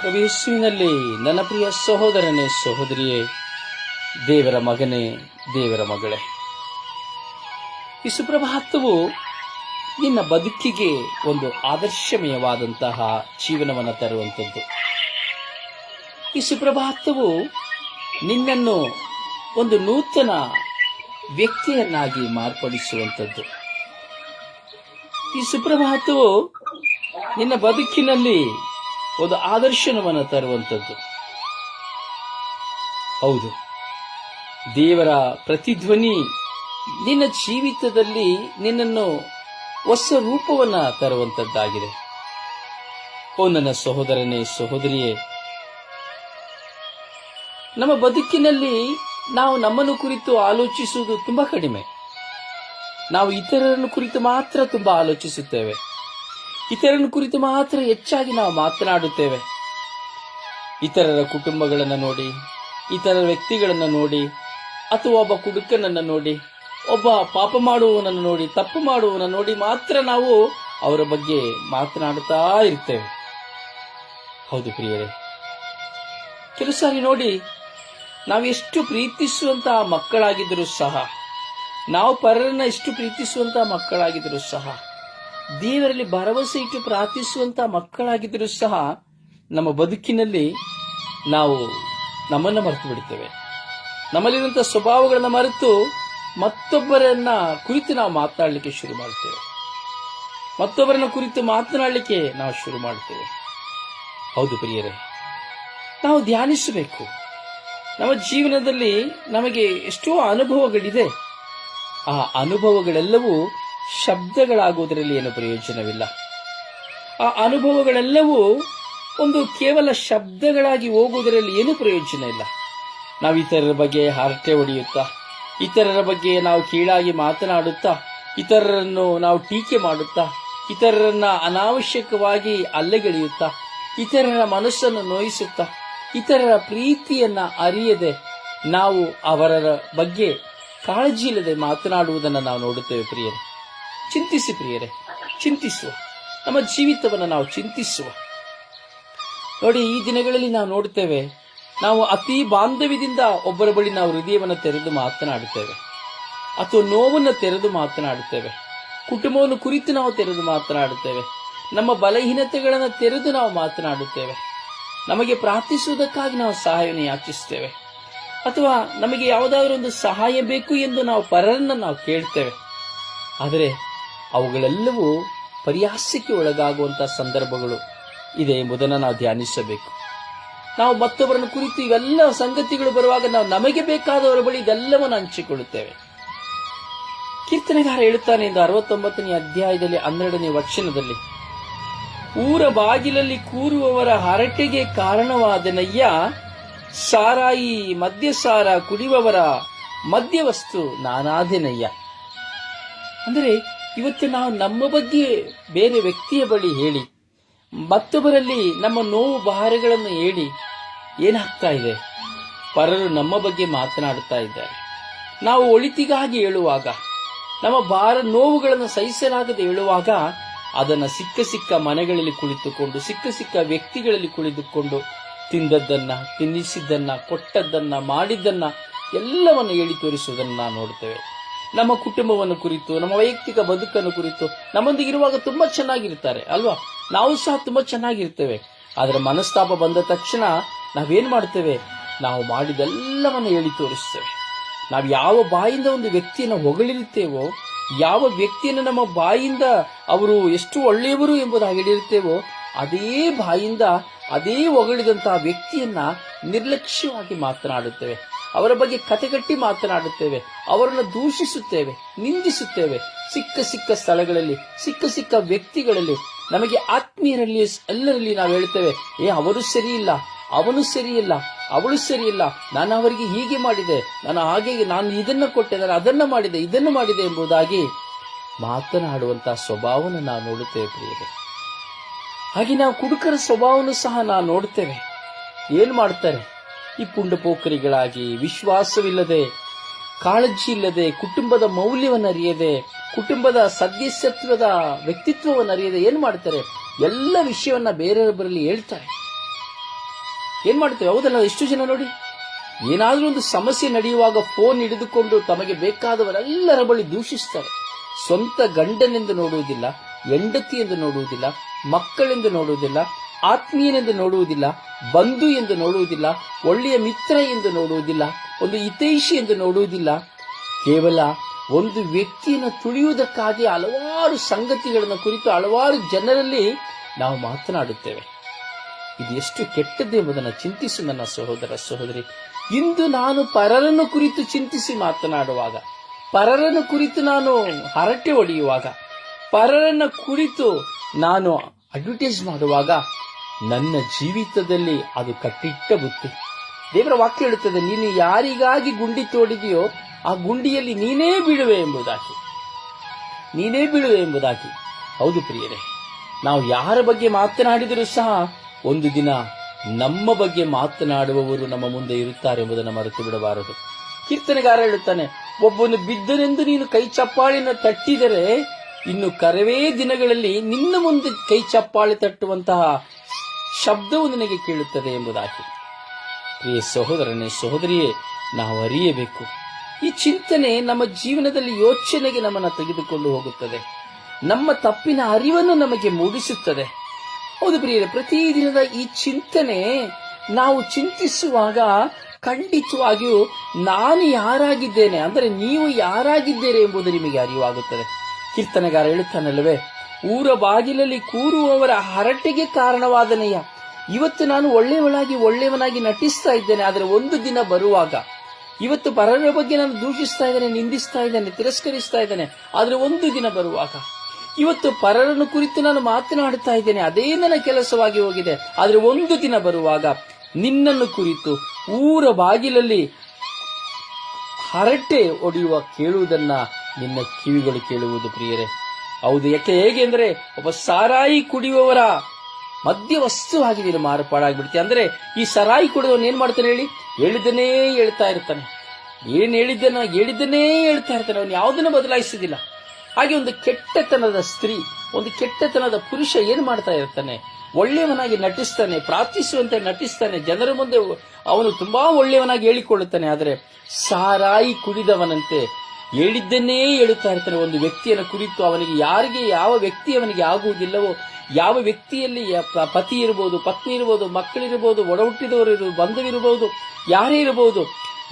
ಪ್ರವೇಶಿನಲ್ಲಿ ನನ್ನ ಪ್ರಿಯ ಸಹೋದರನೇ, ಸಹೋದರಿಯೇ, ದೇವರ ಮಗನೇ, ದೇವರ ಮಗಳೇ. ಈ ಸುಪ್ರಭಾತವು ನಿನ್ನ ಬದುಕಿಗೆ ಒಂದು ಆದರ್ಶಮಯವಾದಂತಹ ಜೀವನವನ್ನು ತರುವಂಥದ್ದು. ಈ ಸುಪ್ರಭಾತವು ನಿನ್ನನ್ನು ಒಂದು ನೂತನ ವ್ಯಕ್ತಿಯನ್ನಾಗಿ ಮಾರ್ಪಡಿಸುವಂಥದ್ದು. ಈ ಸುಪ್ರಭಾತವು ನಿನ್ನ ಬದುಕಿನಲ್ಲಿ ಒಂದು ಆದರ್ಶನವನ್ನು ತರುವಂಥದ್ದು. ಹೌದು. ದೇವರ ಪ್ರತಿಧ್ವನಿ ನಿನ್ನ ಜೀವಿತದಲ್ಲಿ ನಿನ್ನನ್ನು ಹೊಸ ರೂಪವನ್ನ ತರುವಂಥದ್ದಾಗಿದೆ. ಓ ನನ್ನ ಸಹೋದರನೇ, ಸಹೋದರಿಯೇ, ನಮ್ಮ ಬದುಕಿನಲ್ಲಿ ನಾವು ನಮ್ಮನ್ನು ಕುರಿತು ಆಲೋಚಿಸುವುದು ತುಂಬಾ ಕಡಿಮೆ. ನಾವು ಇತರರನ್ನು ಕುರಿತು ಮಾತ್ರ ತುಂಬಾ ಆಲೋಚಿಸುತ್ತೇವೆ. ಇತರರನ್ನು ಕುರಿತು ಮಾತ್ರ ಹೆಚ್ಚಾಗಿ ನಾವು ಮಾತನಾಡುತ್ತೇವೆ. ಇತರರ ಕುಟುಂಬಗಳನ್ನು ನೋಡಿ, ಇತರ ವ್ಯಕ್ತಿಗಳನ್ನು ನೋಡಿ, ಅಥವಾ ಒಬ್ಬ ಕುಡುಕನನ್ನು ನೋಡಿ, ಒಬ್ಬ ಪಾಪ ಮಾಡುವವನನ್ನು ನೋಡಿ, ತಪ್ಪು ಮಾಡುವವನನ್ನು ನೋಡಿ ಮಾತ್ರ ನಾವು ಅವರ ಬಗ್ಗೆ ಮಾತನಾಡುತ್ತಾ ಇರ್ತೇವೆ. ಹೌದು ಪ್ರಿಯರೇ. ಕೆಲವು ಸಾರಿ ನೋಡಿ, ನಾವು ಎಷ್ಟು ಪ್ರೀತಿಸುವಂತಹ ಮಕ್ಕಳಾಗಿದ್ದರೂ ಸಹ, ನಾವು ಪರರನ್ನ ಎಷ್ಟು ಪ್ರೀತಿಸುವಂತಹ ಮಕ್ಕಳಾಗಿದ್ದರೂ ಸಹ ದೇವರಲ್ಲಿ ಭರವಸೆ ಇಟ್ಟು ಪ್ರಾರ್ಥಿಸುವಂತಹ ಮಕ್ಕಳಾಗಿದ್ದರೂ ಸಹ ನಮ್ಮ ಬದುಕಿನಲ್ಲಿ ನಾವು ನಮ್ಮನ್ನು ಮರೆತು ಬಿಡುತ್ತೇವೆ. ನಮ್ಮಲ್ಲಿರುವಂತಹ ಸ್ವಭಾವಗಳನ್ನು ಮರೆತು ಮತ್ತೊಬ್ಬರನ್ನ ಕುರಿತು ನಾವು ಮಾತನಾಡಲಿಕ್ಕೆ ಶುರು ಮಾಡ್ತೇವೆ. ಮತ್ತೊಬ್ಬರನ್ನ ಕುರಿತು ಮಾತನಾಡಲಿಕ್ಕೆ ನಾವು ಶುರು ಮಾಡ್ತೇವೆ. ಹೌದು ಪ್ರಿಯರೇ, ನಾವು ಧ್ಯಾನಿಸಬೇಕು. ನಮ್ಮ ಜೀವನದಲ್ಲಿ ನಮಗೆ ಎಷ್ಟೋ ಅನುಭವಗಳಿದೆ. ಆ ಅನುಭವಗಳೆಲ್ಲವೂ ಶಬ್ದಗಳಾಗುವುದರಲ್ಲಿ ಏನು ಪ್ರಯೋಜನವಿಲ್ಲ. ಆ ಅನುಭವಗಳೆಲ್ಲವೂ ಒಂದು ಕೇವಲ ಶಬ್ದಗಳಾಗಿ ಹೋಗುವುದರಲ್ಲಿ ಏನು ಪ್ರಯೋಜನ ಇಲ್ಲ. ನಾವು ಇತರರ ಬಗ್ಗೆ ಹರಟೆ ಹೊಡೆಯುತ್ತಾ, ಇತರರ ಬಗ್ಗೆ ನಾವು ಕೀಳಾಗಿ ಮಾತನಾಡುತ್ತಾ, ಇತರರನ್ನು ನಾವು ಟೀಕೆ ಮಾಡುತ್ತಾ, ಇತರರನ್ನ ಅನಾವಶ್ಯಕವಾಗಿ ಅಲ್ಲೆಗೆಳೆಯುತ್ತಾ, ಇತರರ ಮನಸ್ಸನ್ನು ನೋಯಿಸುತ್ತಾ, ಇತರರ ಪ್ರೀತಿಯನ್ನು ಅರಿಯದೆ ನಾವು ಅವರ ಬಗ್ಗೆ ಕಾಳಜಿ ಇಲ್ಲದೆ ಮಾತನಾಡುವುದನ್ನು ನಾವು ನೋಡುತ್ತೇವೆ ಪ್ರಿಯರೇ. ಚಿಂತಿಸಿ ಪ್ರಿಯರೇ, ಚಿಂತಿಸುವ. ನಮ್ಮ ಜೀವಿತವನ್ನು ನಾವು ಚಿಂತಿಸುವ. ನೋಡಿ, ಈ ದಿನಗಳಲ್ಲಿ ನಾವು ನೋಡ್ತೇವೆ ನಾವು ಅತಿ ಬಾಂಧವ್ಯದಿಂದ ಒಬ್ಬರ ಬಳಿ ನಾವು ಹೃದಯವನ್ನು ತೆರೆದು ಮಾತನಾಡುತ್ತೇವೆ. ಅಥವಾ ನೋವನ್ನು ತೆರೆದು ಮಾತನಾಡುತ್ತೇವೆ. ಕುಟುಂಬವನ್ನು ಕುರಿತು ನಾವು ತೆರೆದು ಮಾತನಾಡುತ್ತೇವೆ. ನಮ್ಮ ಬಲಹೀನತೆಗಳನ್ನು ತೆರೆದು ನಾವು ಮಾತನಾಡುತ್ತೇವೆ. ನಮಗೆ ಪ್ರಾರ್ಥಿಸುವುದಕ್ಕಾಗಿ ನಾವು ಸಹಾಯವನ್ನು ಯಾಚಿಸುತ್ತೇವೆ. ಅಥವಾ ನಮಗೆ ಯಾವುದಾದ್ರೂ ಒಂದು ಸಹಾಯ ಬೇಕು ಎಂದು ನಾವು ಪರರನ್ನು ನಾವು ಕೇಳ್ತೇವೆ. ಆದರೆ ಅವುಗಳೆಲ್ಲವೂ ಪರಿಹಾಸ್ಯಕ್ಕೆ ಒಳಗಾಗುವಂತಹ ಸಂದರ್ಭಗಳು ಇದೆ ಎಂಬುದನ್ನು ನಾವು ಧ್ಯಾನಿಸಬೇಕು. ನಾವು ಮತ್ತೊಬ್ಬರನ್ನು ಕುರಿತು ಇವೆಲ್ಲ ಸಂಗತಿಗಳು ಬರುವಾಗ ನಾವು ನಮಗೆ ಬೇಕಾದವರ ಬಳಿ ಇದೆಲ್ಲವನ್ನು ಹಂಚಿಕೊಳ್ಳುತ್ತೇವೆ. ಕೀರ್ತನೆಗಾರ ಹೇಳುತ್ತಾನೆ ಎಂದು ಅರವತ್ತೊಂಬತ್ತನೇ ಅಧ್ಯಾಯದಲ್ಲಿ ಹನ್ನೆರಡನೇ ವಚನದಲ್ಲಿ, ಊರ ಬಾಗಿಲಲ್ಲಿ ಕೂರುವವರ ಹರಟೆಗೆ ಕಾರಣವಾದನಯ್ಯ, ಸಾರಾಯಿ, ಮದ್ಯಸಾರ ಕುಡಿಯುವವರ ಮದ್ಯವಸ್ತು ನಾನಾದೆನಯ್ಯ. ಅಂದರೆ ಇವತ್ತು ನಾವು ನಮ್ಮ ಬಗ್ಗೆ ಬೇರೆ ವ್ಯಕ್ತಿಯ ಬಳಿ ಹೇಳಿ, ಮತ್ತೊಬ್ಬರಲ್ಲಿ ನಮ್ಮ ನೋವು ಬಹಾರಗಳನ್ನು ಹೇಳಿ ಏನಾಗ್ತಾ ಇದೆ? ಪರರು ನಮ್ಮ ಬಗ್ಗೆ ಮಾತನಾಡುತ್ತಾ ಇದ್ದಾರೆ. ನಾವು ಒಳಿತಿಗಾಗಿ ಹೇಳುವಾಗ, ನಮ್ಮ ಭಾರ ನೋವುಗಳನ್ನು ಸಹಿಸಲಾಗದೆ ಹೇಳುವಾಗ ಅದನ್ನು ಸಿಕ್ಕ ಸಿಕ್ಕ ಮನೆಗಳಲ್ಲಿ ಕುಳಿತುಕೊಂಡು, ಸಿಕ್ಕ ಸಿಕ್ಕ ವ್ಯಕ್ತಿಗಳಲ್ಲಿ ಕುಳಿತುಕೊಂಡು ತಿಂದದ್ದನ್ನು, ತಿನ್ನಿಸಿದ್ದನ್ನು, ಕೊಟ್ಟದ್ದನ್ನು, ಮಾಡಿದ್ದನ್ನು ಎಲ್ಲವನ್ನು ಹೇಳಿ ತೋರಿಸುವುದನ್ನು ನಾವು ನೋಡುತ್ತೇವೆ. ನಮ್ಮ ಕುಟುಂಬವನ್ನು ಕುರಿತು, ನಮ್ಮ ವೈಯಕ್ತಿಕ ಬದುಕನ್ನು ಕುರಿತು ನಮ್ಮೊಂದಿಗಿರುವಾಗ ತುಂಬಾ ಚೆನ್ನಾಗಿರ್ತಾರೆ, ಅಲ್ವಾ? ನಾವು ಸಹ ತುಂಬಾ ಚೆನ್ನಾಗಿರ್ತೇವೆ. ಆದರೆ ಮನಸ್ತಾಪ ಬಂದ ತಕ್ಷಣ ನಾವೇನು ಮಾಡ್ತೇವೆ? ನಾವು ಮಾಡಿದೆಲ್ಲವನ್ನು ಹೇಳಿ ತೋರಿಸ್ತೇವೆ. ನಾವು ಯಾವ ಬಾಯಿಂದ ಒಂದು ವ್ಯಕ್ತಿಯನ್ನು ಹೊಗಳಿರುತ್ತೇವೋ ಯಾವ ವ್ಯಕ್ತಿಯನ್ನು ನಮ್ಮ ಬಾಯಿಂದ ಅವರು ಎಷ್ಟು ಒಳ್ಳೆಯವರು ಎಂಬುದಾಗಿ ಹೇಳಿರುತ್ತೇವೋ ಅದೇ ಬಾಯಿಂದ ಅದೇ ಹೊಗಳಿದಂತಹ ವ್ಯಕ್ತಿಯನ್ನ ನಿರ್ಲಕ್ಷ್ಯವಾಗಿ ಮಾತನಾಡುತ್ತೇವೆ. ಅವರ ಬಗ್ಗೆ ಕತೆಗಟ್ಟಿ ಮಾತನಾಡುತ್ತೇವೆ. ಅವರನ್ನು ದೂಷಿಸುತ್ತೇವೆ, ನಿಂದಿಸುತ್ತೇವೆ. ಸಿಕ್ಕ ಸಿಕ್ಕ ಸ್ಥಳಗಳಲ್ಲಿ, ಸಿಕ್ಕ ಸಿಕ್ಕ ವ್ಯಕ್ತಿಗಳಲ್ಲಿ, ನಮಗೆ ಆತ್ಮೀಯರಲ್ಲಿ, ಎಲ್ಲರಲ್ಲಿ ನಾವು ಹೇಳ್ತೇವೆ, ಏ, ಅವರು ಸರಿಯಿಲ್ಲ, ಅವನು ಸರಿಯಿಲ್ಲ, ಅವಳು ಸರಿಯಿಲ್ಲ, ನಾನು ಅವರಿಗೆ ಹೀಗೆ ಮಾಡಿದೆ, ನಾನು ಹಾಗೆ, ನಾನು ಇದನ್ನು ಕೊಟ್ಟೆ, ನಾನು ಅದನ್ನು ಮಾಡಿದೆ, ಇದನ್ನು ಮಾಡಿದೆ ಎಂಬುದಾಗಿ ಮಾತನಾಡುವಂತಹ ಸ್ವಭಾವವನ್ನು ನಾವು ನೋಡುತ್ತೇವೆ ಪ್ರಿಯರೇ. ಹಾಗೆ ನಾವು ಕುಡುಕರ ಸ್ವಭಾವವನ್ನು ಸಹ ನಾವು ನೋಡ್ತೇವೆ ಏನು ಮಾಡ್ತಾರೆ? ಈ ಪುಂಡಪೋಖರಿಗಳಾಗಿ ವಿಶ್ವಾಸವಿಲ್ಲದೆ, ಕಾಳಜಿ ಇಲ್ಲದೆ, ಕುಟುಂಬದ ಮೌಲ್ಯವನ್ನು ಅರಿಯದೆ ಕುಟುಂಬದ ಸದಸ್ಯತ್ವದ ವ್ಯಕ್ತಿತ್ವವನ್ನು ಅರಿಯದೆ ಏನು ಮಾಡ್ತಾರೆ? ಎಲ್ಲ ವಿಷಯವನ್ನ ಬೇರೆಯವರಲ್ಲಿ ಹೇಳ್ತಾರೆ. ಏನು ಮಾಡ್ತೇವೆ? ಹೌದಲ್ಲ, ಎಷ್ಟು ಜನ ನೋಡಿ. ಏನಾದರೂ ಒಂದು ಸಮಸ್ಯೆ ನಡೆಯುವಾಗ ಫೋನ್ ಹಿಡಿದುಕೊಂಡು ತಮಗೆ ಬೇಕಾದವರೆಲ್ಲರ ಬಳಿ ದೂಷಿಸ್ತಾರೆ. ಸ್ವಂತ ಗಂಡನೆಂದು ನೋಡುವುದಿಲ್ಲ ಹೆಂಡತಿ ಎಂದು ನೋಡುವುದಿಲ್ಲ ಮಕ್ಕಳೆಂದು ನೋಡುವುದಿಲ್ಲ, ಆತ್ಮೀಯನೆಂದು ನೋಡುವುದಿಲ್ಲ, ಬಂಧು ಎಂದು ನೋಡುವುದಿಲ್ಲ, ಒಳ್ಳೆಯ ಮಿತ್ರ ಎಂದು ನೋಡುವುದಿಲ್ಲ, ಒಂದು ಹಿತೈಷಿ ಎಂದು ನೋಡುವುದಿಲ್ಲ. ಕೇವಲ ಒಂದು ವ್ಯಕ್ತಿಯನ್ನು ತುಳಿಯುವುದಕ್ಕಾಗಿ ಹಲವಾರು ಸಂಗತಿಗಳನ್ನು ಕುರಿತು ಹಲವಾರು ಜನರಲ್ಲಿ ನಾವು ಮಾತನಾಡುತ್ತೇವೆ. ಇದು ಎಷ್ಟು ಕೆಟ್ಟದ್ದು ಎಂಬುದನ್ನು ಚಿಂತಿಸು ನನ್ನ ಸಹೋದರ ಸಹೋದರಿ. ಇಂದು ನಾನು ಪರರನ್ನು ಕುರಿತು ಚಿಂತಿಸಿ ಮಾತನಾಡುವಾಗ, ಪರರನ್ನು ಕುರಿತು ನಾನು ಹರಟೆ ಹೊಡೆಯುವಾಗ, ಪರರನ್ನು ಕುರಿತು ನಾನು ಅಡ್ವರ್ಟೈಸ್ ಮಾಡುವಾಗ ನನ್ನ ಜೀವಿತದಲ್ಲಿ ಅದು ಕಟ್ಟಿಟ್ಟ ಬುತ್ತಿ. ದೇವರ ವಾಕ್ಯ ಹೇಳುತ್ತದೆ, ನೀನು ಯಾರಿಗಾಗಿ ಗುಂಡಿ ತೋಡಿದೆಯೋ ಆ ಗುಂಡಿಯಲ್ಲಿ ನೀನೇ ಬೀಳುವೆ ಎಂಬುದಾಗಿ. ನೀನೇ ಬೀಳುವೆ ಎಂಬುದಾಗಿ. ಹೌದು ಪ್ರಿಯರೇ, ನಾವು ಯಾರ ಬಗ್ಗೆ ಮಾತನಾಡಿದರೂ ಸಹ ಒಂದು ದಿನ ನಮ್ಮ ಬಗ್ಗೆ ಮಾತನಾಡುವವರು ನಮ್ಮ ಮುಂದೆ ಇರುತ್ತಾರೆ ಎಂಬುದನ್ನು ಮರೆತು ಬಿಡಬಾರದು. ಕೀರ್ತನೆಗಾರ ಹೇಳುತ್ತಾನೆ, ಒಬ್ಬನು ಬಿದ್ದನೆಂದು ನೀನು ಕೈ ಚಪ್ಪಾಳಿನ ತಟ್ಟಿದರೆ ಇನ್ನು ಕರವೇ ದಿನಗಳಲ್ಲಿ ನಿನ್ನ ಮುಂದೆ ಕೈ ಚಪ್ಪಾಳೆ ತಟ್ಟುವಂತಹ ಶಬ್ದವು ನಿನಗೆ ಕೇಳುತ್ತದೆ ಎಂಬುದಾಗಿ. ಪ್ರಿಯ ಸಹೋದರನೇ, ಸಹೋದರಿಯೇ, ನಾವು ಅರಿಯಬೇಕು. ಈ ಚಿಂತನೆ ನಮ್ಮ ಜೀವನದಲ್ಲಿ ಯೋಚನೆಗೆ ನಮ್ಮನ್ನು ತೆಗೆದುಕೊಂಡು ಹೋಗುತ್ತದೆ. ನಮ್ಮ ತಪ್ಪಿನ ಅರಿವನ್ನು ನಮಗೆ ಮೂಡಿಸುತ್ತದೆ. ಹೌದು ಪ್ರಿಯರೇ ಪ್ರತಿದಿನದ ಈ ಚಿಂತನೆ ನಾವು ಚಿಂತಿಸುವಾಗ ಖಂಡಿತವಾಗಿಯೂ ನಾನು ಯಾರಾಗಿದ್ದೇನೆ, ಅಂದರೆ ನೀವು ಯಾರಾಗಿದ್ದೀರಿ ಎಂಬುದು ನಿಮಗೆ ಅರಿವಾಗುತ್ತದೆ. ಕೀರ್ತನೆಗಾರ ಹೇಳುತ್ತಾನಲ್ಲವೇ ಊರ ಬಾಗಿಲಲ್ಲಿ ಕೂರುವವರ ಹರಟೆಗೆ ಕಾರಣವಾದನೆಯ ಇವತ್ತು ನಾನು ಒಳ್ಳೆಯವಳಾಗಿ ಒಳ್ಳೆಯವನಾಗಿ ನಟಿಸ್ತಾ ಇದ್ದೇನೆ, ಆದರೆ ಒಂದು ದಿನ ಬರುವಾಗ. ಇವತ್ತು ಪರರ ಬಗ್ಗೆ ನಾನು ದೂಷಿಸ್ತಾ ಇದ್ದೇನೆ, ನಿಂದಿಸ್ತಾ ಇದ್ದೇನೆ, ತಿರಸ್ಕರಿಸ್ತಾ ಇದ್ದೇನೆ, ಆದರೆ ಒಂದು ದಿನ ಬರುವಾಗ. ಇವತ್ತು ಪರರನ್ನು ಕುರಿತು ನಾನು ಮಾತನಾಡುತ್ತಾ ಇದ್ದೇನೆ, ಅದೇ ನನ್ನ ಕೆಲಸವಾಗಿ ಹೋಗಿದೆ, ಆದರೆ ಒಂದು ದಿನ ಬರುವಾಗ ನಿನ್ನನ್ನು ಕುರಿತು ಊರ ಬಾಗಿಲಲ್ಲಿ ಹರಟೆ ಒಡೆಯುವ ಕೇಳುವುದನ್ನ ನಿನ್ನ ಕಿವಿಗಳು ಕೇಳುವುದು ಪ್ರಿಯರೇ. ಹೌದು, ಯಾಕೆ, ಹೇಗೆ ಅಂದರೆ ಒಬ್ಬ ಸಾರಾಯಿ ಕುಡಿಯುವವರ ಮಧ್ಯ ವಸ್ತುವಾಗಿ ನೀನು ಮಾರ್ಪಾಡಾಗ್ಬಿಡ್ತಿ ಅಂದ್ರೆ ಈ ಸರಾಯಿ ಕುಡಿದವನು ಏನು ಮಾಡ್ತಾನೆ ಹೇಳಿ? ಹೇಳಿದ್ದನೇ ಹೇಳ್ತಾ ಇರ್ತಾನೆ. ಏನು ಹೇಳಿದ್ದನ ಹೇಳಿದ್ದನೇ ಹೇಳ್ತಾ ಇರ್ತಾನೆ. ಅವನು ಯಾವುದನ್ನು ಬದಲಾಯಿಸುವುದಿಲ್ಲ. ಹಾಗೆ ಒಂದು ಕೆಟ್ಟತನದ ಸ್ತ್ರೀ, ಒಂದು ಕೆಟ್ಟತನದ ಪುರುಷ ಏನು ಮಾಡ್ತಾ ಇರ್ತಾನೆ? ಒಳ್ಳೆಯವನಾಗಿ ನಟಿಸ್ತಾನೆ, ಪ್ರಾರ್ಥಿಸುವಂತೆ ನಟಿಸ್ತಾನೆ. ಜನರ ಮುಂದೆ ಅವನು ತುಂಬಾ ಒಳ್ಳೆಯವನಾಗಿ ಹೇಳಿಕೊಳ್ಳುತ್ತಾನೆ. ಆದರೆ ಸಾರಾಯಿ ಕುಡಿದವನಂತೆ ಹೇಳಿದ್ದನ್ನೇ ಹೇಳುತ್ತಾ ಇರ್ತಾನೆ ಒಂದು ವ್ಯಕ್ತಿಯನ್ನು ಕುರಿತು ಅವನಿಗೆ ಯಾರಿಗೆ ಯಾವ ವ್ಯಕ್ತಿ ಅವನಿಗೆ ಆಗುವುದಿಲ್ಲವೋ, ಯಾವ ವ್ಯಕ್ತಿಯಲ್ಲಿ ಪತಿ ಇರಬಹುದು ಪತ್ನಿ ಇರಬಹುದು ಮಕ್ಕಳಿರಬಹುದು ಒಡ ಹುಟ್ಟಿದವರು ಇರಬಹುದು ಬಂಧುವಿರಬಹುದು ಯಾರೇ ಇರಬಹುದು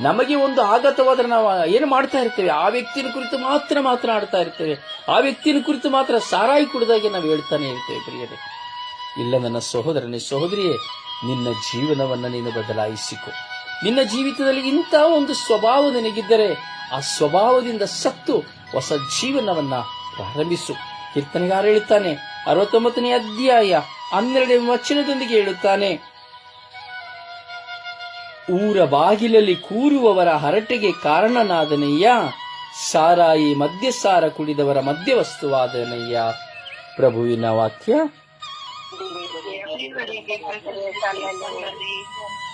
ನಮಗೆ ಒಂದು ಆಘಾತವಾದರೆ ನಾವು ಏನು ಮಾಡ್ತಾ ಇರ್ತೇವೆ? ಆ ವ್ಯಕ್ತಿಯ ಕುರಿತು ಮಾತ್ರ ಮಾತನಾಡ್ತಾ ಇರ್ತೇವೆ. ಆ ವ್ಯಕ್ತಿಯ ಕುರಿತು ಮಾತ್ರ ಸಾರಾಯಿ ಕುಡಿದಾಗೆ ನಾವು ಹೇಳ್ತಾನೆ ಇರ್ತೇವೆ ಪ್ರಿಯರೇ. ಇಲ್ಲ ನನ್ನ ಸಹೋದರನೇ, ಸಹೋದರಿಯೇ, ನಿನ್ನ ಜೀವನವನ್ನು ನೀನು ಬದಲಾಯಿಸಿಕೊ. ನಿನ್ನ ಜೀವಿತದಲ್ಲಿ ಇಂಥ ಒಂದು ಸ್ವಭಾವ ನಿನಗಿದ್ದರೆ ಆ ಸ್ವಭಾವದಿಂದ ಸತ್ತು ಹೊಸ ಜೀವನವನ್ನ ಪ್ರಾರಂಭಿಸು. ಕೀರ್ತನೆಗಾರ ಹೇಳುತ್ತಾನೆ, ಅರವತ್ತೊಂಬತ್ತನೇ ಅಧ್ಯಾಯ ಹನ್ನೆರಡನೇ ವಚನದೊಂದಿಗೆ ಹೇಳುತ್ತಾನೆ, ಊರ ಬಾಗಿಲಲ್ಲಿ ಕೂರುವವರ ಹರಟೆಗೆ ಕಾರಣನಾದನಯ್ಯ, ಸಾರಾಯಿ ಮದ್ಯಸಾರ ಕುಡಿದವರ ಮಧ್ಯವಸ್ತುವಾದನಯ್ಯ ಪ್ರಭುವಿನ ವಾಕ್ಯ?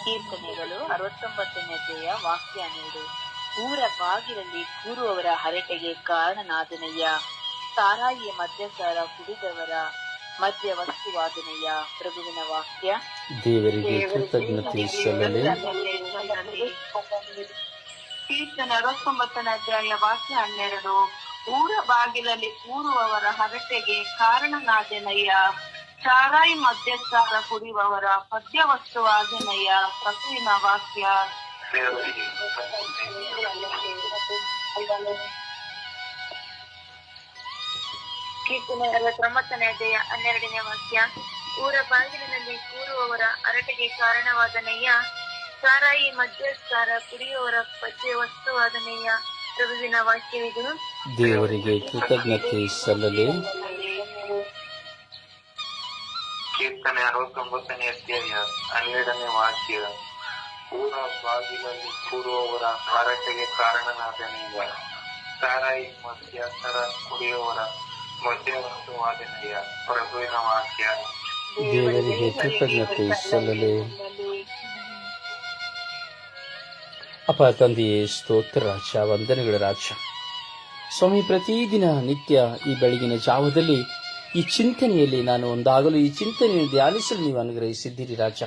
ಕೀರ್ತನೆಗಳು ಅರವತ್ತೊಂಬತ್ತನೇ ವಾಕ್ಯ ಹನ್ನೆರಡು ಊರ ಬಾಗಿಲಲ್ಲಿ ಕೂರುವವರ ಹರಟೆಗೆ ಕಾರಣನಾದನಯ್ಯ. ತಾರಾಯಿಯ ಮದ್ಯಸಾರ ಕುಡಿದವರ ಮದ್ಯ ವಸ್ತುವಾದನಯ್ಯ. ಪ್ರಭುವಿನ ವಾಕ್ಯ ದೇವರಿಗೆ ಕೃತಜ್ಞತೆ ಕೀರ್ತನೆ ಅರವತ್ತೊಂಬತ್ತನೇ ಅಧ್ಯಾಯ ವಾಕ್ಯ ಹನ್ನೆರಡು. ಊರ ಬಾಗಿಲಲ್ಲಿ ಕೂರುವವರ ಹರಟೆಗೆ ಕಾರಣನಾದನಯ್ಯ. ಚಾರಾಯಿ ಮದ್ಯಸಾರ ಕುಡಿಯುವವರ ಪದ್ಯ ವಸ್ತುವಾದನಯ್ಯ ಪ್ರಭುವಿನ ವಾಕ್ಯ ಕೀರ್ತನೆ ಅರವತ್ತೊಂಬತ್ತನೇ ಅಧ್ಯಾಯ ಹನ್ನೆರಡನೇ ವಾಕ್ಯ. ಊರ ಬಾಗಿಲಿನಲ್ಲಿ ಕೂರುವವರ ಅರಟೆಗೆ ಕಾರಣವಾದನಯ್ಯ ಸಾರಾಯಿ ಮಧ್ಯಸ್ಥಾರ ಕುಡಿಯುವವರ ಪದ್ಯ ವಸ್ತುವಾದನಯ್ಯ ಪ್ರಭುವಿನ ವಾಕ್ಯವಿದು ದೇವರಿಗೆ ಕೃತಜ್ಞತೆ ಸಲ್ಲಲಿ. ಕೀರ್ತನೆ ಅರವತ್ತೊಂಬತ್ತನೇ ಅಧ್ಯಾಯ ಹನ್ನೆರಡನೇ ವಾಕ್ಯ. ಊರ ಬಾಗಿಲಲ್ಲಿ ಕೂರುವವರ ಭಾರತೆಗೆ ಕಾರಣನಾದ ನೀವ ಸಾರಾಯಿ ತರ ಕುಡಿಯುವವರ ಮಧ್ಯವಸ್ತುವಾದನೆಯ ಪ್ರಭುವಿನ ವಾಕ್ಯ ದೇವರಿಗೆ ಕೃತಜ್ಞತೆ ಸಲ್ಲಲಿ. ಅಪ್ಪ ತಂದೆಯೇ, ಸ್ತೋತ್ರ ರಾಜ ವಂದನೆಗಳ ರಾಜ ಸ್ವಾಮಿ, ಪ್ರತಿದಿನ ನಿತ್ಯ ಈ ಬೆಳಗಿನ ಜಾವದಲ್ಲಿ ಈ ಚಿಂತನೆಯಲ್ಲಿ ನಾನು ಒಂದಾಗಲು ಈ ಚಿಂತನೆಯನ್ನು ಧ್ಯಾನಿಸಲು ನೀವು ಅನುಗ್ರಹಿಸಿದ್ದೀರಿ ರಾಜ.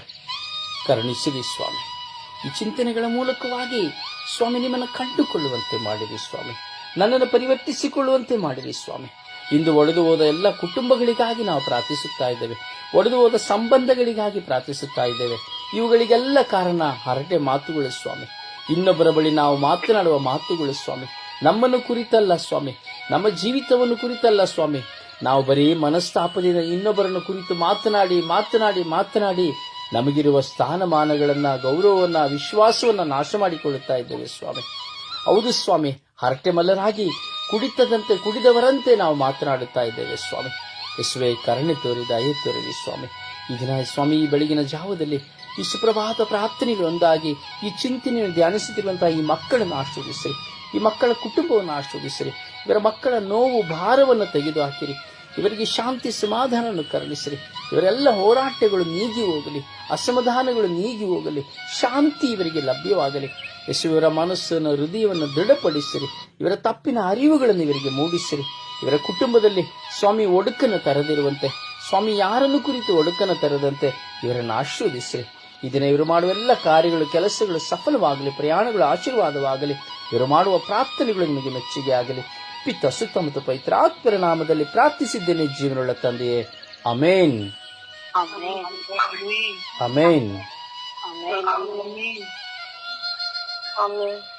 ಕರುಣಿಸಿರಿ ಸ್ವಾಮಿ. ಈ ಚಿಂತನೆಗಳ ಮೂಲಕವಾಗಿ ಸ್ವಾಮಿ ನಿಮ್ಮನ್ನು ಕಂಡುಕೊಳ್ಳುವಂತೆ ಮಾಡಿರಿ ಸ್ವಾಮಿ. ನನ್ನನ್ನು ಪರಿವರ್ತಿಸಿಕೊಳ್ಳುವಂತೆ ಮಾಡಿರಿ ಸ್ವಾಮಿ. ಇಂದು ಒಡೆದು ಹೋದ ಎಲ್ಲ ಕುಟುಂಬಗಳಿಗಾಗಿ ನಾವು ಪ್ರಾರ್ಥಿಸುತ್ತಾ ಇದ್ದೇವೆ. ಒಡೆದು ಹೋದ ಸಂಬಂಧಗಳಿಗಾಗಿ ಪ್ರಾರ್ಥಿಸುತ್ತಾ ಇದ್ದೇವೆ. ಇವುಗಳಿಗೆಲ್ಲ ಕಾರಣ ಹರಟೆ ಮಾತುಗಳು ಸ್ವಾಮಿ. ಇನ್ನೊಬ್ಬರ ಬಳಿ ನಾವು ಮಾತನಾಡುವ ಮಾತುಗಳು ಸ್ವಾಮಿ. ನಮ್ಮನ್ನು ಕುರಿತಲ್ಲ ಸ್ವಾಮಿ. ನಮ್ಮ ಜೀವಿತವನ್ನು ಕುರಿತಲ್ಲ ಸ್ವಾಮಿ. ನಾವು ಬರೀ ಮನಸ್ತಾಪದಿಂದ ಇನ್ನೊಬ್ಬರನ್ನು ಕುರಿತು ಮಾತನಾಡಿ ಮಾತನಾಡಿ ಮಾತನಾಡಿ ನಮಗಿರುವ ಸ್ಥಾನಮಾನಗಳನ್ನು, ಗೌರವವನ್ನು, ವಿಶ್ವಾಸವನ್ನು ನಾಶ ಮಾಡಿಕೊಳ್ಳುತ್ತಾ ಇದ್ದೇವೆ ಸ್ವಾಮಿ. ಹೌದು ಸ್ವಾಮಿ, ಹರಟೆ ಮಲ್ಲರಾಗಿ ಕುಡಿತದಂತೆ ಕುಡಿದವರಂತೆ ನಾವು ಮಾತನಾಡುತ್ತಾ ಇದ್ದೇವೆ ಸ್ವಾಮಿ. ಯಶುವೆ ಕರುಣೆ ತೋರಿ, ದಯೆ ತೋರಿರಿ ಸ್ವಾಮಿ. ಈ ದಿನ ಸ್ವಾಮಿ, ಈ ಬೆಳಗಿನ ಜಾವದಲ್ಲಿ ಈ ಸುಪ್ರಭಾತ ಪ್ರಾರ್ಥನೆಗಳೊಂದಾಗಿ ಈ ಚಿಂತನೆಯನ್ನು ಧ್ಯಾನಿಸುತ್ತಿರುವಂತಹ ಈ ಮಕ್ಕಳನ್ನು ಆಶೀರ್ವಿಸಿರಿ ಈ ಮಕ್ಕಳ ಕುಟುಂಬವನ್ನು ಆಶೀರ್ವಿಸಿರಿ ಇವರ ಮಕ್ಕಳ ನೋವು, ಭಾರವನ್ನು ತೆಗೆದು ಹಾಕಿರಿ ಇವರಿಗೆ ಶಾಂತಿ ಸಮಾಧಾನವನ್ನು ಕರುಣಿಸಿರಿ. ಇವರೆಲ್ಲ ಹೋರಾಟಗಳು ನೀಗಿ ಹೋಗಲಿ, ಅಸಮಾಧಾನಗಳು ನೀಗಿ ಹೋಗಲಿ, ಶಾಂತಿ ಇವರಿಗೆ ಲಭ್ಯವಾಗಲಿ. ಯಶುವರ ಮನಸ್ಸನ್ನು, ಹೃದಯವನ್ನು ದೃಢಪಡಿಸಿರಿ. ಇವರ ತಪ್ಪಿನ ಅರಿವುಗಳನ್ನು ಇವರಿಗೆ ಮೂಡಿಸಿರಿ. ಇವರ ಕುಟುಂಬದಲ್ಲಿ ಸ್ವಾಮಿ ಒಡುಕನ್ನು ತರದಿರುವಂತೆ, ಸ್ವಾಮಿ ಯಾರನ್ನು ಕುರಿತು ಒಡುಕನ್ನು ತರದಂತೆ ಇವರನ್ನು ಆಶೀರ್ವದಿಸಿರಿ. ಇದನ್ನ ದಿನ ಇವರು ಮಾಡುವ ಎಲ್ಲ ಕಾರ್ಯಗಳು, ಕೆಲಸಗಳು ಸಫಲವಾಗಲಿ, ಪ್ರಯಾಣಗಳು ಆಶೀರ್ವಾದವಾಗಲಿ. ಇವರು ಮಾಡುವ ಪ್ರಾರ್ಥನೆಗಳು ನಿಮಗೆ ಮೆಚ್ಚುಗೆ ಆಗಲಿ. ಪಿತ್ತ ಸುತ್ತ ಮತ್ತು ಪವಿತ್ರಾತ್ಮರ ನಾಮದಲ್ಲಿ ಪ್ರಾರ್ಥಿಸಿದ್ದೇನೆ ಜೀವನುಳ್ಳ ತಂದೆಯೇ ಅಮೇನ್. ಅಮೇನ್. ಆಮೇಲೆ